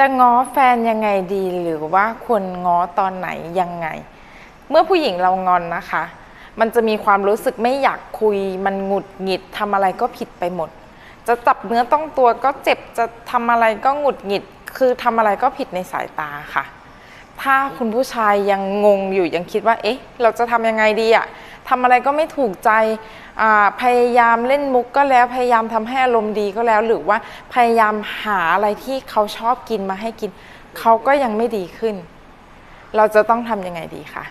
จะง้อแฟนยังไงดีหรือว่าควรง้อตอนไหนยังไง เมื่อผู้หญิงเรางอนนะคะ มันจะมีความรู้สึกไม่อยากคุย มันหงุดหงิดทำอะไรก็ผิดไปหมด จะจับเนื้อต้องตัวก็เจ็บจะทำอะไรก็หงุดหงิด คือทำอะไรก็ผิดในสายตาค่ะ ถ้าคุณผู้ชายยังงงอยู่ยังคิดว่า เอ๊ะ เราจะทำยังไงดีอะ ทำอะไรก็ไม่ถูกใจพยายามเล่นมุกก็แล้วพยายามทำให้อารมณ์ดีก็แล้ว หรือว่าพยายามหาอะไรที่เขาชอบกินมาให้กิน เขาก็ยังไม่ดีขึ้น เราจะต้องทำยังไงดีคะ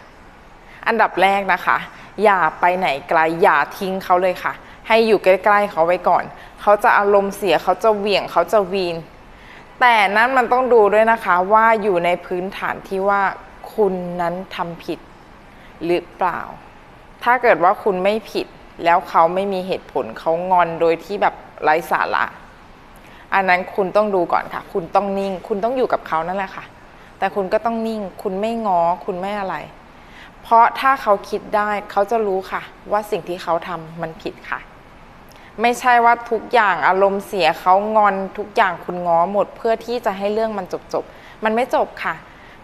อันดับแรกนะคะ อย่าไปไหนไกลอย่าทิ้งเขาเลยค่ะ ให้อยู่ใกล้ๆเขาไว้ก่อน เขาจะอารมณ์เสียเขาจะเหวี่ยงเขาจะวีน แต่นั้นมันต้องดูด้วยนะคะว่าอยู่ในพื้นฐานที่ว่าคุณนั้นทำผิดหรือเปล่า ถ้าเกิดว่าคุณไม่ผิดแล้วเขาไม่มีเหตุผลเขางอนโดยที่แบบไร้สาระ อันนั้นคุณต้องดูก่อนค่ะ คุณต้องนิ่ง คุณต้องอยู่กับเขานั่นแหละค่ะ แต่คุณก็ต้องนิ่ง คุณไม่ง้อคุณไม่อะไร เพราะถ้าเขาคิดได้เขาจะรู้ค่ะ ว่าสิ่งที่เขาทำมันผิดค่ะ ไม่ใช่ว่าทุกอย่างอารมณ์เสียเขางอนทุกอย่างคุณง้อหมด เพื่อที่จะให้เรื่องมันจบจบๆมันไม่จบค่ะ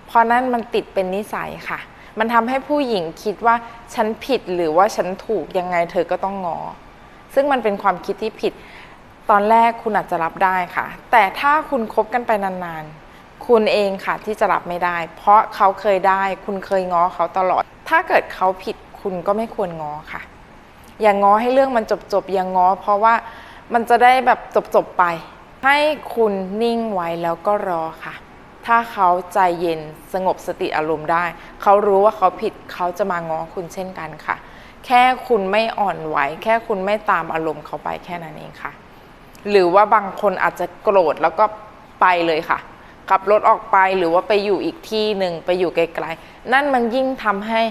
เพราะนั้นมันติดเป็นนิสัยค่ะ มันทำให้ผู้หญิงคิดว่าฉันผิดหรือว่าฉันถูกยังไงเธอก็ต้องงอ ซึ่งมันเป็นความคิดที่ผิด ตอนแรกคุณอาจจะรับได้ค่ะ แต่ถ้าคุณคบกันไปนานๆ คุณเองค่ะที่จะรับไม่ได้ เพราะเขาเคยได้ คุณเคยง้อเขาตลอด ถ้าเกิดเขาผิดคุณก็ไม่ควรง้อค่ะ อย่างง้อให้เรื่องมันจบจบๆอย่างง้อ เพราะว่ามันจะได้แบบจบจบๆไป ให้คุณนิ่งไว้แล้วก็รอค่ะ ถ้าเขาใจเย็นสงบสติอารมณ์ได้ เขารู้ว่าเขาผิดเขาจะมาง้อคุณเช่นกันค่ะ แค่คุณไม่อ่อนไหว แค่คุณไม่ตามอารมณ์เขาไปแค่นั้นเองค่ะ หรือว่าบางคนอาจจะโกรธแล้วก็ไปเลยค่ะ ขับรถออกไปหรือว่าไปอยู่อีกที่หนึ่งไปอยู่ไกลๆ นั่นมันยิ่งทำให้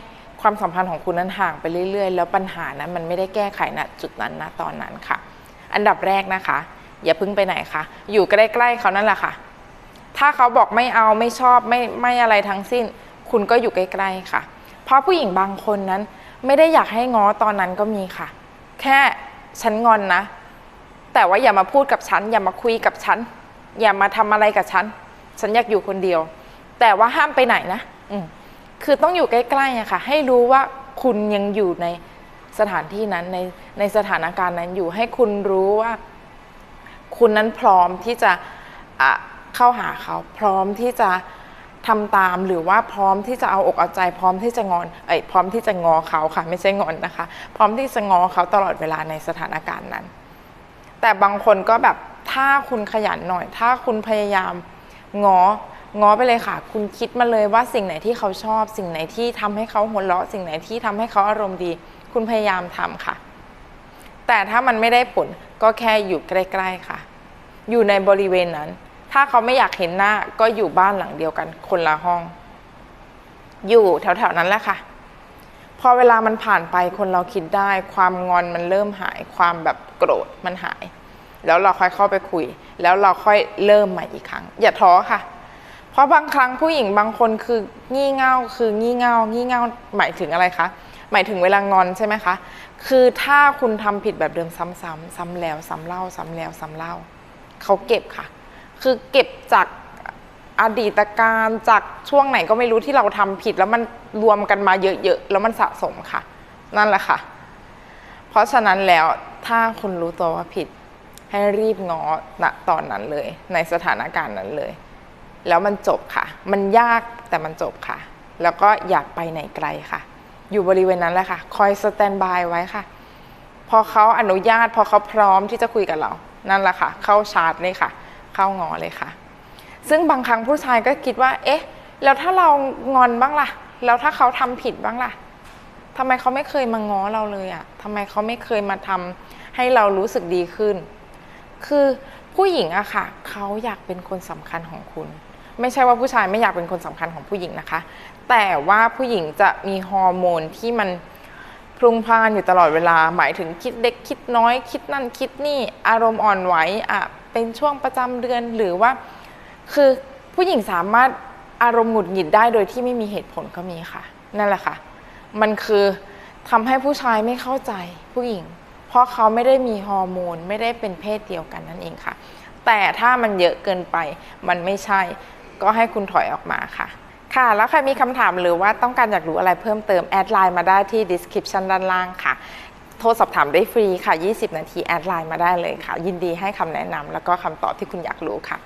ความสัมพันธ์ของคุณนั้นห่างไปเรื่อย ๆ แล้วปัญหานั้นมันไม่ได้แก้ไขณจุดนั้นนะตอนนั้นค่ะ อันดับแรกนะคะ อย่าพึ่งไปไหนคะอยู่ใกล้ๆเขานั่นแหละค่ะ ถ้าเขาบอกไม่เอาไม่ชอบไม่ไม่อะไรทั้งสิ้น คุณก็อยู่ใกล้ๆค่ะ เพราะผู้หญิงบางคนนั้นไม่ได้อยากให้ง้อตอนนั้นก็มีค่ะ แค่ฉันงอนนะ แต่ว่าอย่ามาพูดกับฉัน อย่ามาคุยกับฉัน อย่ามาทำอะไรกับฉัน ฉันอยากอยู่คนเดียว แต่ว่าห้ามไปไหนนะอืคือต้องอยู่ใกล้ๆอะค่ะ ให้รู้ว่าคุณยังอยู่ในสถานที่นั้นในในสถานการณ์นั้นอยู่ให้คุณรู้ว่า คุณนั้นพร้อมที่จะะ เข้าหาเขาพร้อมที่จะทำตามหรือว่าพร้อมที่จะเอาอกเอาใจ พร้อมที่จะงอนเอ้ยพร้อมที่จะงอเขาค่ะไม่ใช่งอนนะคะ พร้อมที่จะงอเขาตลอดเวลาในสถานการณ์นั้น แต่บางคนก็แบบถ้าคุณขยันหน่อย ถ้าคุณพยายามงอง้อไปเลยค่ะ คุณคิดมาเลยว่าสิ่งไหนที่เขาชอบ สิ่งไหนที่ทำให้เขาหัวเราะ สิ่งไหนที่ทำให้เขาอารมณ์ดี คุณพยายามทำค่ะ แต่ถ้ามันไม่ได้ผลก็แค่อยู่ใกล้ ๆค่ะ อยู่ในบริเวณนั้น ถ้าเขาไม่อยากเห็นหน้าก็อยู่บ้านหลังเดียวกัน คนละห้อง อยู่แถวๆนั้นแหละค่ะ พอเวลามันผ่านไปคนเราคิดได้ ความงอนมันเริ่มหาย ความแบบโกรธมันหาย แล้วเราค่อยเข้าไปคุย แล้วเราค่อยเริ่มใหม่อีกครั้ง อย่าท้อค่ะ เพราะบางครั้งผู้หญิงบางคนคืองี่เง่าคืองี่เง่างี่เง่าหมายถึงอะไรคะหมายถึงเวลางอนใช่ไหมคะ คือถ้าคุณทำผิดแบบเดิมซ้ำๆซ้ำแล้ว ซ้ำเล่า ซ้ำแล้ว ซ้ำเล่า เขาเก็บค่ะ คือเก็บจากอดีตการจากช่วงไหนก็ไม่รู้ที่เราทำผิด แล้วมันรวมกันมาเยอะๆแล้วมันสะสมค่ะ นั่นแหละค่ะ เพราะฉะนั้นแล้วถ้าคุณรู้ตัวว่าผิด ให้รีบง้อณตอนนั้นเลย ในสถานการณ์นั้นเลย แล้วมันจบค่ะ มันยากแต่มันจบค่ะ แล้วก็อยากไปไหนไกลค่ะ อยู่บริเวณนั้นแหละค่ะ คอยสแตนบายไว้ค่ะ พอเขาอนุญาต พอเขาพร้อมที่จะคุยกับเรา นั่นแหละค่ะ เข้าชาร์จเลยค่ะ เข้างอเลยค่ะ ซึ่งบางครั้งผู้ชายก็คิดว่า เอ๊ะ แล้วถ้าเรางอนบ้างล่ะ แล้วถ้าเขาทำผิดบ้างล่ะทำไมเขาไม่เคยมาง้อเราเลยอะ่ะทำไมเขาไม่เคยมาทำให้เรารู้สึกดีขึ้น คือผู้หญิงอะค่ะ เขาอยากเป็นคนสำคัญของคุณ ไม่ใช่ว่าผู้ชายไม่อยากเป็นคนสำคัญของผู้หญิงนะคะ แต่ว่าผู้หญิงจะมีฮอร์โมนที่มันพลุงพล่านอยู่ตลอดเวลา หมายถึงคิดเล็กคิดน้อย คิดนั่นคิดนี่ อารมณ์อ่อนไหวอะ เป็นช่วงประจำเดือนหรือว่า คือผู้หญิงสามารถอารมณ์หงุดหงิดได้โดยที่ไม่มีเหตุผลก็มีค่ะ นั่นแหละค่ะ มันคือทำให้ผู้ชายไม่เข้าใจผู้หญิง เพราะเขาไม่ได้มีฮอร์โมนไม่ได้เป็นเพศเดียวกันนั่นเองค่ะ แต่ถ้ามันเยอะเกินไปมันไม่ใช่ ก็ให้คุณถอยออกมาค่ะค่ะ แล้วใครมีคำถามหรือว่าต้องการอยากรู้อะไรเพิ่มเติม แอดไลน์มาได้ที่ description ด้านล่างค่ะ ทรสอบถามได้ฟรีค่ะ 20 นาที แอดไลน์มาได้เลยค่ะ ยินดีให้คำแนะนำแล้วก็คำตอบที่คุณอยากรู้ค่ะ